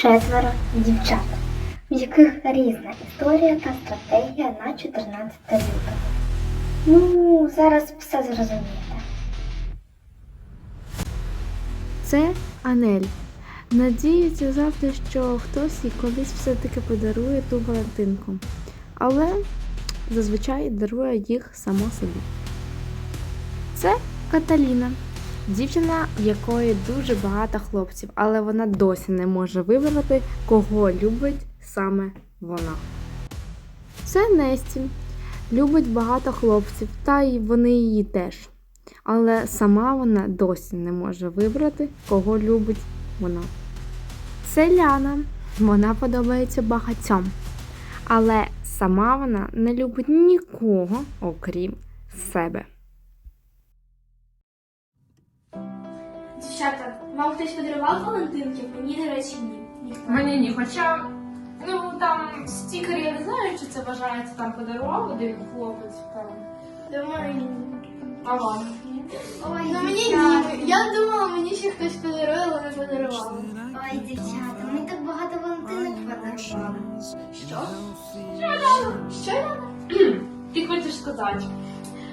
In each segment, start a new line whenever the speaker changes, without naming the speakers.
четверо дівчат, в яких різна історія та стратегія на 14 лютого. Ну, зараз все зрозумієте.
Це Анель. Надіється завжди, що хтось їй колись все-таки подарує ту Валентинку. Але зазвичай дарує їх сама собі. Це Каталіна. Дівчина, в якої дуже багато хлопців, але вона досі не може вибрати, кого любить саме вона. Це Несті. Любить багато хлопців, та й вони її теж. Але сама вона досі не може вибрати, кого любить вона. Це Ляна. Вона подобається багатьом. Але сама вона не любить нікого, окрім себе.
Дівчата, вам хтось подарував Валентинки? Мені, до речі, ні. Ніхто.
Мені ні, хоча ну там стікер, я не знаю, чи це вважається там подарував один хлопець там.
Думаю, ні.
А вам?
Ой, ну мені ні. Я думала, мені ще хтось подарує, але не подарували.
Ой, дівчата, ми так багато Валентинок подарували.
Що? Що Яна? Що Яна?
Ти хочеш сказати?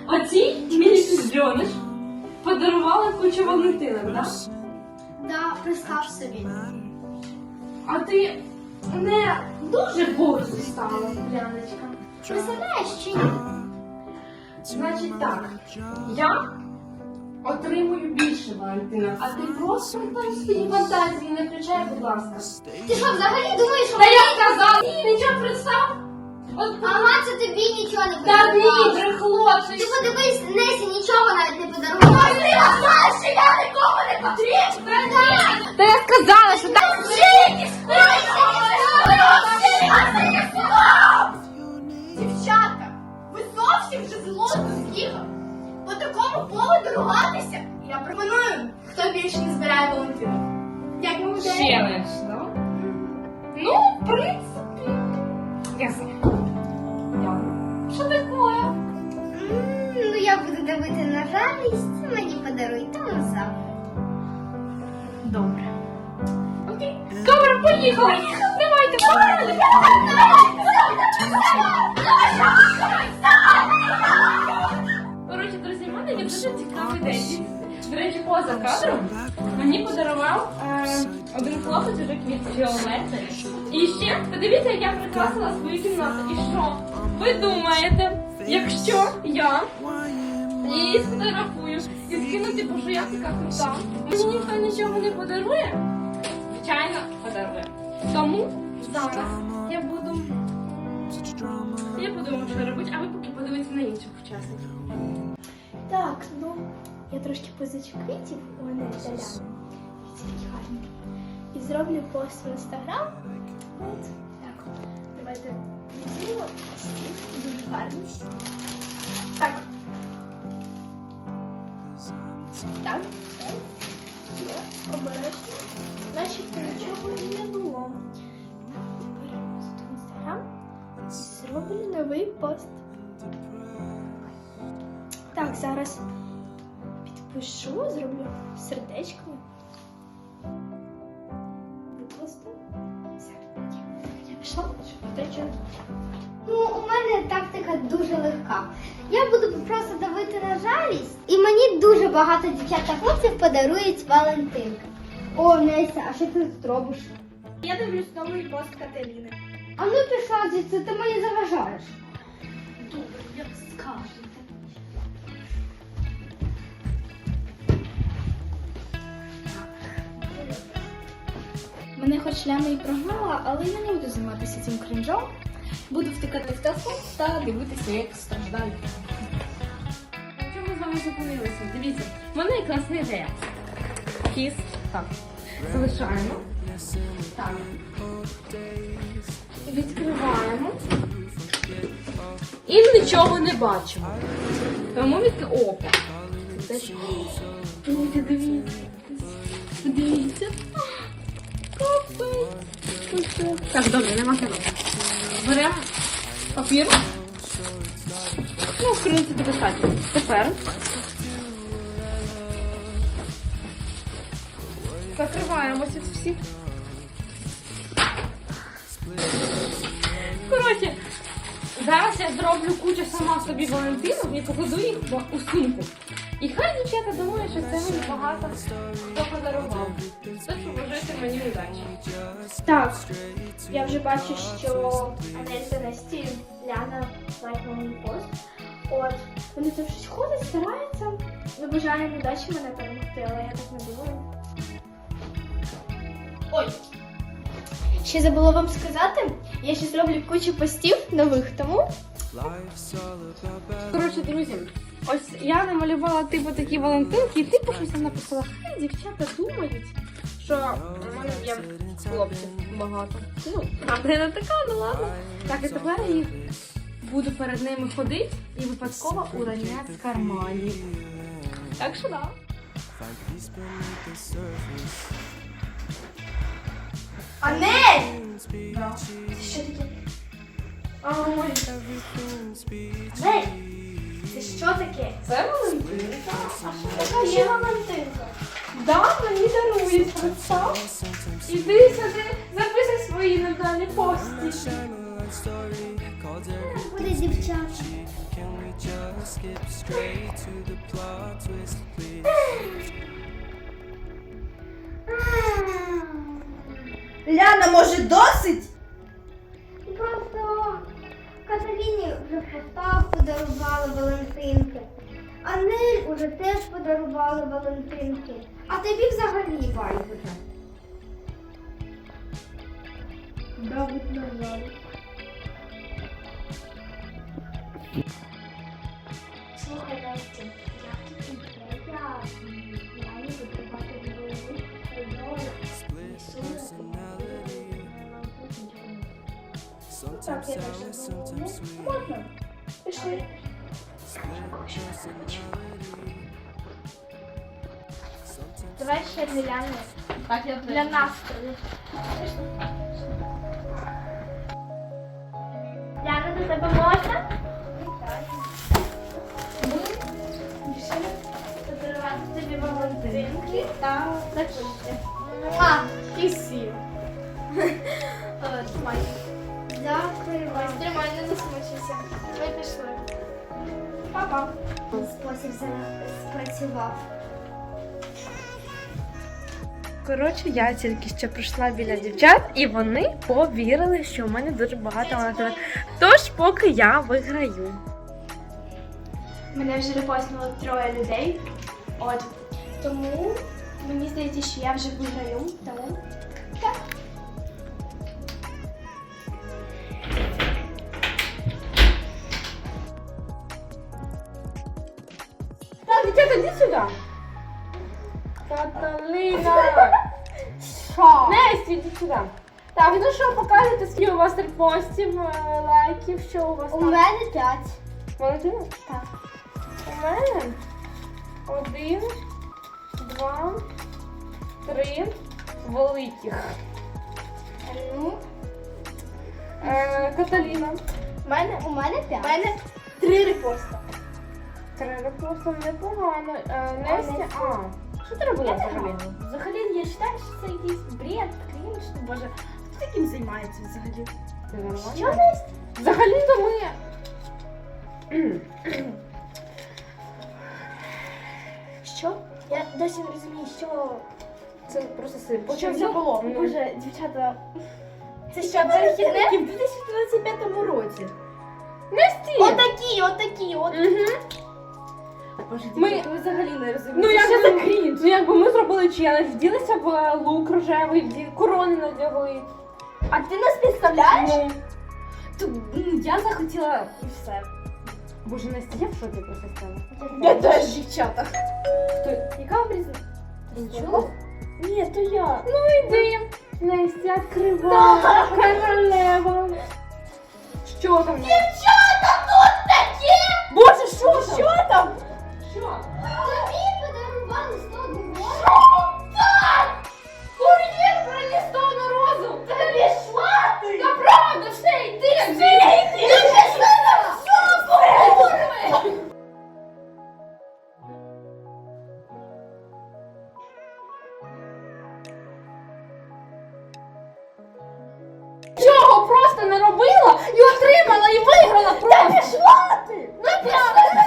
Оці мій піздьониш подарували кучу Валентинок, так?
Да, представ собі.
А ти не дуже борзо стала, Яночка.
Представляєш чи ні?
Значить так, я отримую більше Валентинок, а ти просто там свої фантазії не включай, будь ласка.
Ти що, взагалі думаєш, що
Та я сказав, ні, нічого представ.
Ага, це тобі нічого не
Та ні,
подарувала.
брехло,
Ти
це
подивись, Несі нічого навіть не подарувала. Ти знаєш, що я нікому не потрібна.
Та я сказала, що так
Дівчата, ви зовсім вже з глузду з'їхали. По такому поводу ругатися. Я пропоную, хто більше не збирає волонтерів. Як
челендж, да? Ну, в принципі. Дякую.
Жалість, мені подаруй там.
Добре. Окей. Добре, поїхали. Давайте, погнали. Коротше, друзі, в мене є дуже цікавий день. До речі, поза кадром мені подарував е, один хлопець уже квіт фіолетові. І ще, подивіться, як я прикрасила свою кімнату. І що? Ви думаєте, якщо я її сфотографую і скину, типу, що я така крута, мені ніхто нічого не подарує? Звичайно, подарує. Тому зараз я буду. Я подумаю, що робити, а ви поки подивіться на інших учасників.
Так, ну я трошки позичу квітів у мене Італяни. Такі гарні. І зроблю пост в інстаграм. От так. Давайте візьмемо. Дуже гарні. Так. Так. так. Є. Обережно. Начебто нічого і не було. Беремо в інстаграм. Зроблю новий пост. Так, зараз підпишу, зроблю сердечко. Викласти. Все. Я втрачу.
Ну, у мене тактика дуже легка. Я буду просто давити багато дівчат та хлопців подарують Валентинка. О, Неся, а що ти тут робиш?
Я дивлюсь новий пост Катерини.
А ну пішла звідси, ти мені заважаєш.
Добре, як скажете. Мене хоч Ляна і прогнала, але я не буду займатися цим кринжом. Буду втикати в телефон та дивитися, як страждають.
Вами зупинилися? Дивіться, в мене класна ідея. Кіс. Так. Залишаємо. Так. Відкриваємо. І нічого не бачимо. Тому відки опа. Дивіться, дивіться. Дивіться. Так, добре, нема кіно. Беремо папір. Ну, в принципі, достатньо. Тепер закриваємо ці всі Коротше, зараз я зроблю кучу сама собі Валентинок і покладу їх у сумку. І хай дівчата думають, що це мені багато хто подарував. Так що мені удачі.
Так, я вже бачу, що Анель та Насті Ляна лайкнули пост. От, вони там щось ходять, стараються. Ми бажаємо удачі мене перемогти, але я так не думаю. Ой! Ще забула вам сказати, я ще зроблю кучу постів нових, тому
Коротше, друзі, ось я намалювала типу такі Валентинки, і типу щось там написала. Хай дівчата думають, що у мене є хлопців багато. Ну, правда, я не така, ну ладно. Так, і тепер їх буду перед ними ходити і випадково уронять з карманів. Так що да.
Анель! Це що таке? А. Анель! Це що таке?
Це Валентинка.
Така є Валентинка.
Да, мені дарують, представ. Іди сюди, записуй свої надалі пості.
Буде дівчата.
Ляна, може, досить?
Просто Катерині вже постав подарували Валентинки. Анель уже теж подарували Валентинки. А тобі взагалі байдуже. Давид назвав.
Слухай, Настя, тут. Так, я теж забула. Можна? Пішли. Давай ще для Ляни.
Так, я
Для настрою. Ляна, до тебе можна? Валентинки та кисів. Тримай.
Дякую вам.
Тримай, не. Ми пішли. Папа.
Спосіб спрацював.
Коротше, я тільки що прийшла біля дівчат, і вони повірили, що в мене дуже багато валентинок. Тож, поки я виграю.
Мене вже репостнуло троє людей. От. Тому мені здається, що я вже виграю. Тому. Так.
Так, дівчата, іди сюди. Каталина. Що? Несті, іди сюди. Так, ну що, показуйте, скільки у вас репостів, е, лайків, що у вас
У
там?
мене п'ять.
Валентина? Так. У мене один, два, три великих.
Ну,
Е, Каталіна.
У мене,
у мене
у
п'ять.
мене три репоста.
Треба просто непогано. Е, Нестя, а. Що ти робила взагалі?
Взагалі, я вважаю, що це якийсь бред, крінж. Ну, Боже, хто таким займається взагалі?
Ти нормально?
Що Настя?
Взагалі-то ми.
Я досі не розумію, що
Це просто сип.
що це було.
Ну.
Боже, дівчата. Це що, перехідне? В 2025 році.
Несті!
Отакі, отакі, от. Боже,
Ми-
дівчата, ви взагалі не розумієте.
Ну, як
що
би,
за крінж?
ну, якби ми зробили челендж, вділися в е, лук рожевий, вді- корони надягли.
А ти нас підставляєш?
Ну,
То, м, я захотіла і все.
Боже, Настя, я в шоке просто стала.
Я теж, дівчата.
Хто?
Яка вам різниця? Ні, то я.
Ну, йди. Настя, відкривай. Королева. Що там?
Дівчата, тут такі!
Боже, що там?
Що там?
Що?
і
отримала, і виграла просто.
Та пішла ти! Ну, пішла!